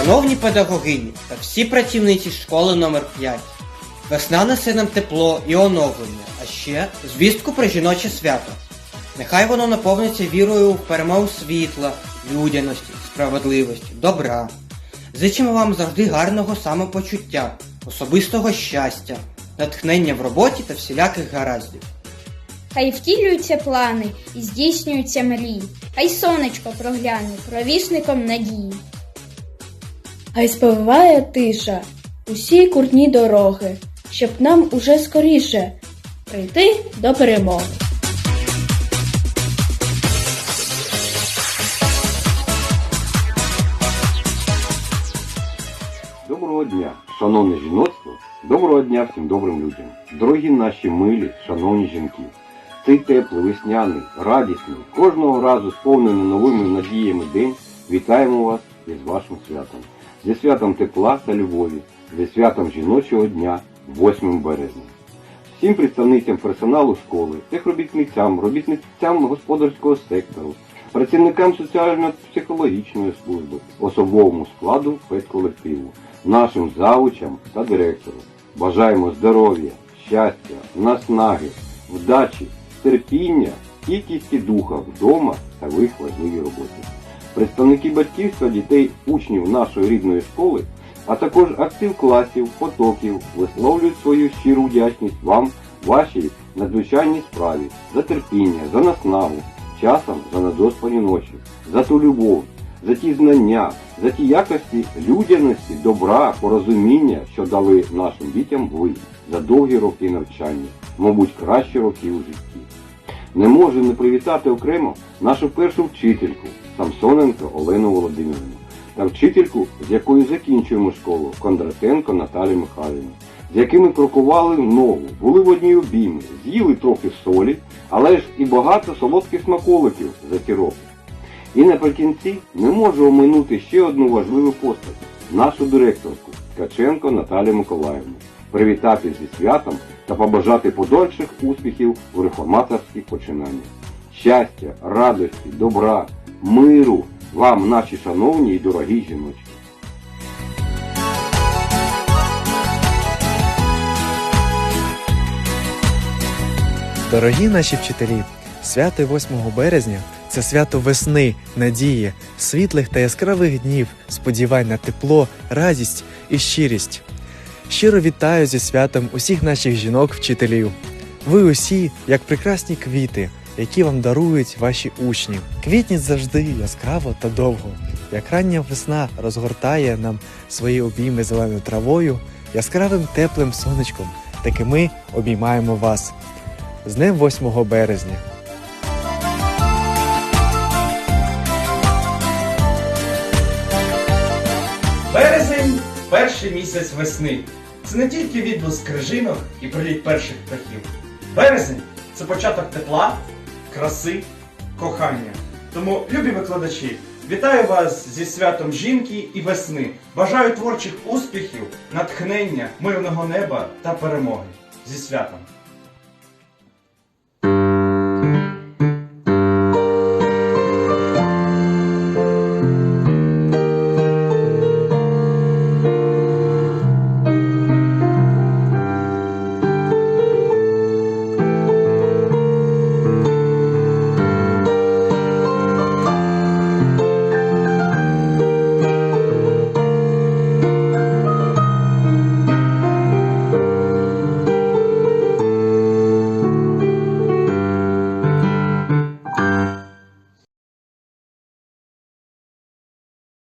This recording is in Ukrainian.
Шановні педагогині та всі працівниці школи номер 5 Весна несе нам тепло і оновлення, а ще звістку про жіноче свято. Нехай воно наповниться вірою в перемогу світла, людяності, справедливості, добра. Зичимо вам завжди гарного самопочуття, особистого щастя, натхнення в роботі та всіляких гараздів. Хай втілюються плани і здійснюються мрії. Хай сонечко прогляне провісником надії. Хай сповиває тиша усі курні дороги, щоб нам уже скоріше прийти до перемоги. Доброго дня, шановне жіноцтво, доброго дня всім добрим людям. Дорогі наші милі, шановні жінки. Цей теплий, весняний, радісний, кожного разу сповнений новими надіями день вітаємо вас із вашим святом. Зі святом тепла та любові, зі святом жіночого дня 8 березня. Всім представницям персоналу школи, техробітницям, робітницям господарського сектору, працівникам соціально-психологічної служби, особовому складу педколективу, нашим завучам та директору. Бажаємо здоров'я, щастя, наснаги, вдачі, терпіння, стійкісті духа вдома та в їх важливій роботі. Представники батьківства дітей учнів нашої рідної школи, а також актив класів, потоків висловлюють свою щиру вдячність вам, вашій надзвичайній справі, за терпіння, за наснагу, часом за недоспані ночі, за ту любов, за ті знання, за ті якості людяності, добра, порозуміння, що дали нашим дітям ви за довгі роки навчання, мабуть, кращі роки у житті. Не можу не привітати окремо нашу першу вчительку Самсоненко Олену Володимирівну та вчительку, з якою закінчуємо школу Кондратенко Наталію Михайлівну, з якими крокували ногу, були в одній обіймі, з'їли трохи солі, але ж і багато солодких смаколиків за ті роки. І наприкінці не можу оминути ще одну важливу постать нашу директорку Ткаченко Наталію Миколаївну, привітати зі святом та побажати подальших успіхів у реформаторських починаннях. Щастя, радості, добра, миру вам, наші шановні і дорогі жіночки. Дорогі наші вчителі, свято 8 березня це свято весни, надії, світлих та яскравих днів, сподівань на тепло, радість і щирість. Щиро вітаю зі святом усіх наших жінок-вчителів. Ви усі, як прекрасні квіти, які вам дарують ваші учні. Квітніть завжди яскраво та довго, як рання весна розгортає нам свої обійми зеленою травою, яскравим теплим сонечком, так і ми обіймаємо вас. З днем 8 березня. Перший місяць весни. Це не тільки відблиск крижинок і приліт перших птахів. Березень це початок тепла, краси, кохання. Тому, любі викладачі, вітаю вас зі святом жінки і весни. Бажаю творчих успіхів, натхнення, мирного неба та перемоги. Зі святом!